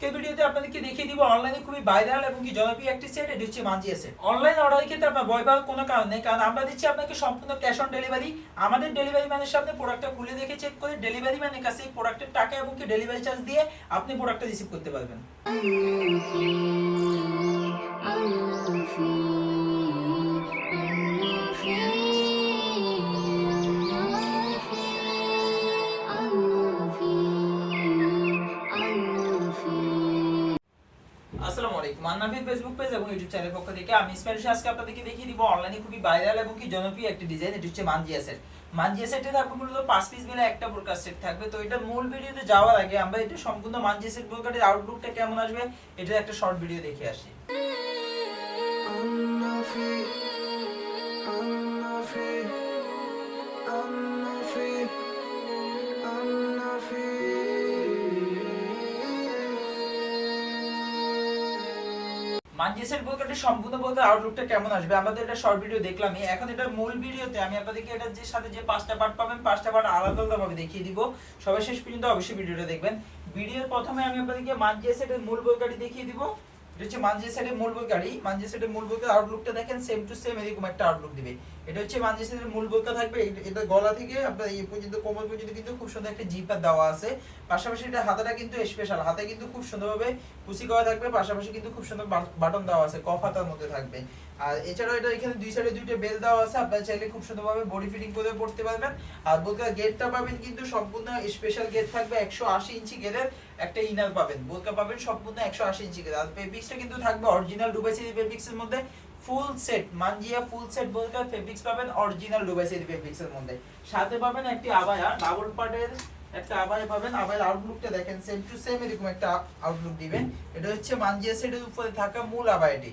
আজকের ভিডিওতে আপনাদেরকে দেখিয়ে দিব অনলাইনে খুবই ভাইরাল এবং কি জনপ্রিয় একটি সেট এটি হচ্ছে মানজি সেট অনলাইন অর্ডারের ক্ষেত্রে আপনার ভয় পাওয়ার কোনো কারণ নেই, কারণ আমরা দিচ্ছি আপনাকে সম্পূর্ণ ক্যাশ অন ডেলিভারি আমাদের ডেলিভারি ম্যানের সামনে প্রোডাক্টটা খুলে দেখে চেক করে ডেলিভারি ম্যানের কাছে প্রোডাক্টের টাকা এবং কি ডেলিভারি চার্জ দিয়ে আপনি প্রোডাক্টটা রিসিভ করতে পারবেন। আলাইকুম। মান্নাফির ফেসবুক পেজ এবং ইউটিউব চ্যানেল পক্ষ থেকে আমি ইসমাইল আজকে আপনাদেরকে দেখিয়ে দিব অনলাইনে খুবই ভাইরাল এবং কি জনপ্রিয় একটি ডিজাইন এটি হচ্ছে মানজিয়া সেট মানজিয়া সেটে থাকবে মূলত পাঁচ পিস মিলে একটা প্রকার সেট থাকবে। তো এটা মূল ভিডিওতে যাওয়ার আগে আমরা এটা সম্পূর্ণ মানজিয়া সেট প্রকারের আউটলুকটা কেমন আসবে এটা একটা শর্ট ভিডিও দেখে আসি। মানজেসের বলতে সম্পূর্ণ বলতে আউটলুকটা কেমন আসবে? আমরা তো এটা শর্ট ভিডিও দেখলামই। এখন এটা মূল ভিডিওতে আমি আপনাদেরকে এটা যে সাথে যে পাঁচটা পার্ট পাবেন, পাঁচটা পার্ট আলাদা আলাদা ভাবে দেখিয়ে দিব। সবাই শেষ পর্যন্ত অবশ্যই ভিডিওটা দেখবেন। ভিডিওর প্রথমে আমি আপনাদেরকে মানজেসের মূল বইকাটি দেখিয়ে দিব। এটা হচ্ছে মানজে সেটের মূল বই গাড়ি মানজে সেটের মূল বইকার আউটলুকটা দেখেন সেম টু সেম এরকম একটা আউটলুক দিবে। এটা হচ্ছে মানজে সেটের মূল বইকা থাকবে। এটা- গলা থেকে আপনার এই পর্যন্ত, কোমর পর্যন্ত কিন্তু খুব সুন্দর একটা জিপার দেওয়া আছে। পাশাপাশি এটা হাতাটা কিন্তু স্পেশাল হাতে কিন্তু খুব সুন্দরভাবে কুচি করা থাকবে। পাশাপাশি কিন্তু খুব সুন্দর বাটন দেওয়া আছে, কফ হাতার মধ্যে থাকবে। আর এছাড়াও এটা এখানে দুই সাইডে দুইটা বেল দেওয়া আছে। আপনারা চাইলে খুব সুন্দরভাবে বডি ফিটিং করে পড়তে পারবেন। আর বোলকা গেটটা পাবেন কিন্তু সম্পূর্ণ স্পেশাল গেট থাকবে। একশো আশি ইঞ্চি গেটের একটা ইনার পাবেন। বোলকা পাবেন সম্পূর্ণ একশো আশি ইঞ্চি আর ফেব্রিক্সটা কিন্তু থাকবে অরিজিনাল ডুবাই ডুবাইসিরি ফেব্রিক্সের মধ্যে। ফুল সেট মানজিয়া ফুল সেট বোলকা ফেব্রিক্স পাবেন অরিজিনাল ডুবাই ডুবাইসিরি ফেব্রিক্সের মধ্যে। সাথে পাবেন একটি আবায়া ডাবল পার্টের একটা আবায়া পাবেন। আবার আউটলুকটা দেখেন সেম টু সেম এরকম একটা আউটলুক দিবেন। এটা হচ্ছে মানজিয়া সেটের উপরে থাকা মূল আবায়াটি।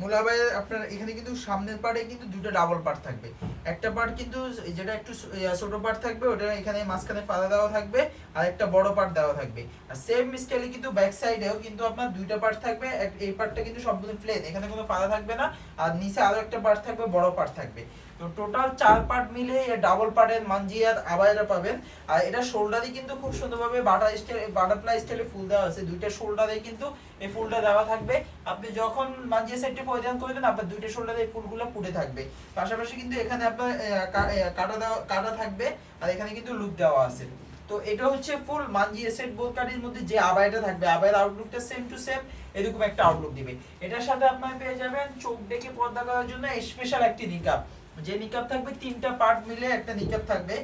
মূল আবায়ের আপনার এখানে কিন্তু সামনের পার্টে কিন্তু দুটো ডাবল পার্ট থাকবে। একটা পার্ট কিন্তু যেটা একটু ছোট পার্ট থাকবে, ওটা এখানে মাঝখানে ফাঁদা দেওয়া থাকবে, আর একটা বড় পার্ট দেওয়া থাকবে। আর সেম স্টাইলে কিন্তু ব্যাক সাইডেও কিন্তু আপনার দুইটা পার্ট থাকবে এই পার্টটা কিন্তু সম্পূর্ণ প্লেন এখানে কোনো ফাঁদা থাকবে না, আর নিচে আরও একটা পার্ট থাকবে, বড় পার্ট থাকবে। তো টোটাল চার পার্ট মিলে ডাবল পার্টের মানজিয়ার আবায়রা পাবেন। আর এটা শোল্ডারে কিন্তু খুব সুন্দরভাবে বাটার স্টাইল বাটারফ্লাই স্টাইলে ফুল দেওয়া আছে। দুইটা শোল্ডারে কিন্তু এই ফুলটা দেওয়া থাকবে। আপনি যখন মানজিয়া সেটটি পরিধান করবেন, আপনার দুইটা শোল্ডারে এই ফুলগুলো ফুটে থাকবে। পাশাপাশি কিন্তু এখানে আপনার কাটা দেওয়া, কাটা থাকবে। আর এখানে কিন্তু লুপ দেওয়া আছে। তো এটা হচ্ছে ফুল মানজিয়া সেট বোলকারির মধ্যে যে আবায়টা থাকবে আবায়ের আউটলুকটা সেম টু সেম এরকম একটা আউটলুক দিবে। এটার সাথে আপনার পেয়ে যাবেন চোখ ডেকে পর্দা করার জন্য স্পেশাল একটি নিকাপ যে নিকাপ থাকবে, তিনটা পার্ট মিলে একটা নিকাপ থাকবে।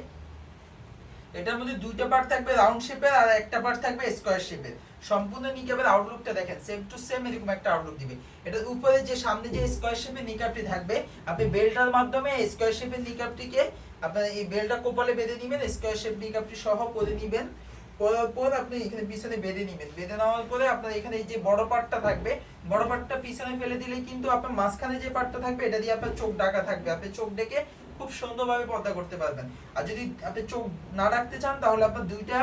এটার মধ্যে দুইটা পার্ট থাকবে রাউন্ড শেপের আর একটা পার্ট থাকবে স্কোয়ার শেপের সম্পূর্ণ নিকাপের আউটলুকটা দেখেন সেম টু সেম এরকম একটা আউটলুক দিবে। এটার উপরে যে সামনে যে স্কোয়ার শেপের নিকাপটি থাকবে, আপনি বেল্টার মাধ্যমে স্কোয়ার শেপের নিকাপটিকে আপনার এই বেলটা কোপালে বেঁধে নেবেন স্কোয়ার শেপ নিকাপটি সহ করে নেবেন। পর আপনি এখানে পিছনে বেঁধে নেবেন। বেঁধে নেওয়ার পরে আপনার এখানে যে বড় পার্টটা থাকবে, বড় পার্টটা পিছনে ফেলে দিলে কিন্তু আপনার মাঝখানে যে পার্টটা থাকবে, এটা দিয়ে আপনার চোখ ঢাকা থাকবে। আপনি চোখ ডেকে খুব সুন্দরভাবে পর্দা করতে পারবেন। আর যদি আপনি চোখ না রাখতে চান, তাহলে আপনার দুইটা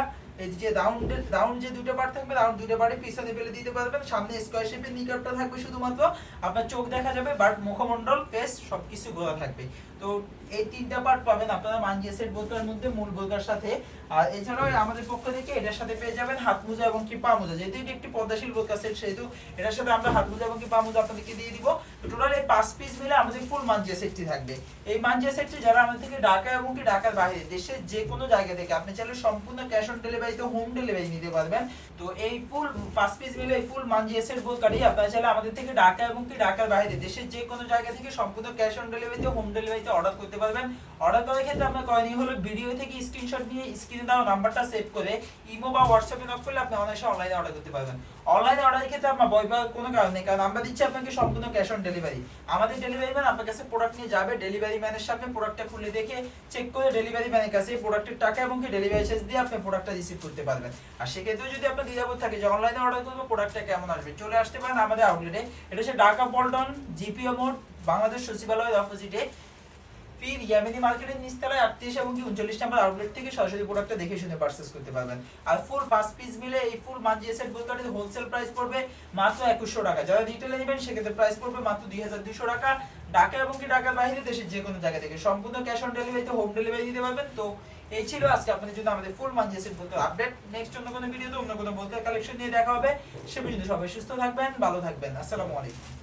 যে রাউন্ড রাউন্ড যে দুটো পার্ট থাকবে রাউন্ড দুটো পার্টে পিছনে ফেলে দিতে পারবেন। সামনে স্কোয়ার শেপের নিকাপটা থাকবে শুধুমাত্র। আপনার চোখ দেখা যাবে বাট মুখমণ্ডল ফেস সবকিছু গোলা থাকবে। তো এই তিনটা পার্ট পাবেন। আপনারা মানজিয়া সেট বোলকার মধ্যে, মূল বোলকার সাথে। আর এছাড়াও আমাদের পক্ষ থেকে এটার সাথে পেয়ে যাবেন হাত মোজা এবং কি পা মোজা যেহেতু এটি একটি পদ্মাশীল বোলকার সেট সেহেতু এটার সাথে আমরা হাত মোজা এবং কি পা মোজা আপনাদেরকে দিয়ে দিব। তো টোটাল এই পাঁচ পিস মিলে আমাদের ফুল মানজিয়া সেটটি থাকবে। এই মানজিয়া সেটটি যারা আমাদের থেকে ঢাকা এবং কি ঢাকার বাইরে, দেশের যে কোনো জায়গা থেকে, আপনি চাইলে সম্পূর্ণ ক্যাশ অন ডেলিভারিতে হোম ডেলিভারি নিতে পারবেন। তো এই ফুল পাঁচ পিস মিলে এই ফুল মানজিয়া সেট বোলকারি আপনারা চাইলে আমাদের থেকে ঢাকা এবং কি ঢাকার বাইরে, দেশের যে কোনো জায়গা থেকে সম্পূর্ণ ক্যাশ অন ডেলিভারিতে হোম ডেলিভারিতে অর্ডার করতে পারবেন। অর্ডার করার ক্ষেত্রে আপনার করণীয় হলো ভিডিও থেকে স্ক্রিনশট নিয়ে স্ক্রিনে দেওয়া নাম্বারটা সেভ করে ইমো বা হোয়াটসঅ্যাপে নক করলে আপনি অনায়াসে অনলাইনে অর্ডার করতে পারবেন। অনলাইনে অর্ডারের ক্ষেত্রে আপনার ভয় পাওয়ার কোনো কারণ নেই, কারণ আমরা দিচ্ছি আপনাকে সম্পূর্ণ ক্যাশ অন ডেলিভারি আমাদের ডেলিভারি ম্যান আপনার কাছে প্রোডাক্ট নিয়ে যাবে ডেলিভারি ম্যানের সামনে প্রোডাক্টটা খুলে দেখে চেক করে ডেলিভারি ম্যানের কাছে প্রোডাক্টের টাকা এবং কি ডেলিভারি চার্জ দিয়ে আপনি প্রোডাক্টটা রিসিভ করতে পারবেন। আর সেক্ষেত্রে যদি আপনার দ্বিধাবোধ থাকে যে অনলাইনে অর্ডার করব প্রোডাক্টটা কেমন আসবে, চলে আসতে পারেন আমাদের আউটলেটে এটা হচ্ছে ঢাকা পল্টন জিপিও মোড বাংলাদেশ সচিবালয়ের অপোজিটে ইয়ামিনী মার্কেটের আটত্রিশ এবং কি উনচল্লিশ নাম্বার আউটলেট থেকে সরাসরি প্রোডাক্টটা দেখে শুনে পারচেস করতে পারবেন। আর ফুল পাঁচ পিস মিলে এই ফুল হোলসেল প্রাইস পড়বে মাত্র একুশশো টাকা। যারা রিটেলে নেবেন, সেক্ষেত্রে প্রাইস পড়বে মাত্র দুই হাজার দুইশো টাকা। ঢাকা এবং কি ঢাকার বাইরে দেশের যে কোনো জায়গা থেকে। সম্পূর্ণ ক্যাশ অন ডেলিভারিতে হোম ডেলিভারি দিতে পারবেন। তো এই ছিল আজকে আপনাদের জন্য আমাদের ফুল মানজিয়া সেট বলতে আপডেট নেক্সট অন্য কোনো ভিডিওতে অন্য কোনো বলতে কালেকশন নিয়ে দেখা হবে। সে পর্যন্ত সবাই সুস্থ থাকবেন, ভালো থাকবেন। আসসালামু আলাইকুম।